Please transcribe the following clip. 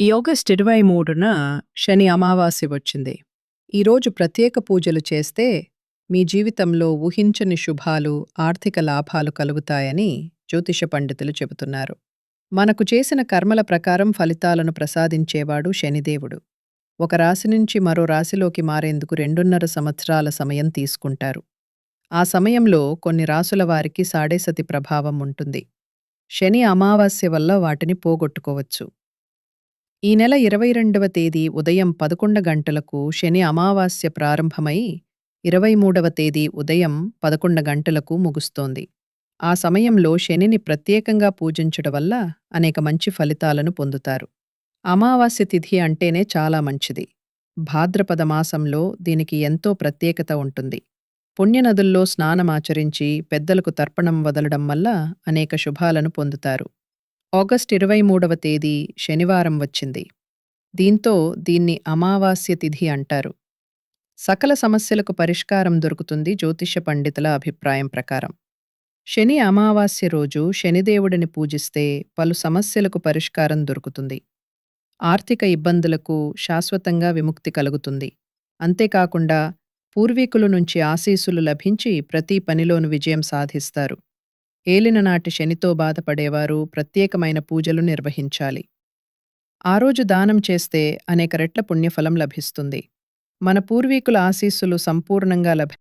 ఈ ఆగస్ట్ ఇరవై మూడున శని అమావాస్య వచ్చింది. ఈరోజు ప్రత్యేక పూజలు చేస్తే మీ జీవితంలో ఊహించని శుభాలు ఆర్థిక లాభాలు కలుగుతాయని జ్యోతిష పండితులు చెబుతున్నారు. మనకు చేసిన కర్మల ప్రకారం ఫలితాలను ప్రసాదించేవాడు శనిదేవుడు. ఒక రాశి నుంచి మరో రాశిలోకి మారేందుకు రెండున్నర సంవత్సరాల సమయం తీసుకుంటారు. ఆ సమయంలో కొన్ని రాసుల వారికి సాడేసతి ప్రభావం ఉంటుంది. శని అమావాస్య వల్ల వాటిని పోగొట్టుకోవచ్చు. ఈ నెల ఇరవై రెండవ తేదీ ఉదయం పదకొండు గంటలకు శని అమావాస్య ప్రారంభమై ఇరవై మూడవ తేదీ ఉదయం పదకొండు గంటలకు ముగుస్తోంది. ఆ సమయంలో శనిని ప్రత్యేకంగా పూజించడం వల్ల అనేక మంచి ఫలితాలను పొందుతారు. అమావాస్య తిథి అంటేనే చాలా మంచిది. భాద్రపద మాసంలో దీనికి ఎంతో ప్రత్యేకత ఉంటుంది. పుణ్యనదుల్లో స్నానమాచరించి పెద్దలకు తర్పణం వదలడం వల్ల అనేక శుభాలను పొందుతారు. ఆగస్ట్ ఇరవై మూడవ తేదీ శనివారం వచ్చింది. దీంతో దీన్ని అమావాస్య తిథి అంటారు. సకల సమస్యలకు పరిష్కారం దొరుకుతుంది జ్యోతిష పండితుల అభిప్రాయం ప్రకారం. శని అమావాస్య రోజు శనిదేవుడిని పూజిస్తే పలు సమస్యలకు పరిష్కారం దొరుకుతుంది. ఆర్థిక ఇబ్బందులకు శాశ్వతంగా విముక్తి కలుగుతుంది. అంతేకాకుండా పూర్వీకుల నుంచి ఆశీసులు లభించి ప్రతి పనిలోను విజయం సాధిస్తారు. ఏలిననాటి శనితో బాధపడేవారు ప్రత్యేకమైన పూజలు నిర్వహించాలి. ఆ రోజు దానం చేస్తే అనేక రెట్ల పుణ్యఫలం లభిస్తుంది. మన పూర్వీకుల ఆశీస్సులు సంపూర్ణంగా లభి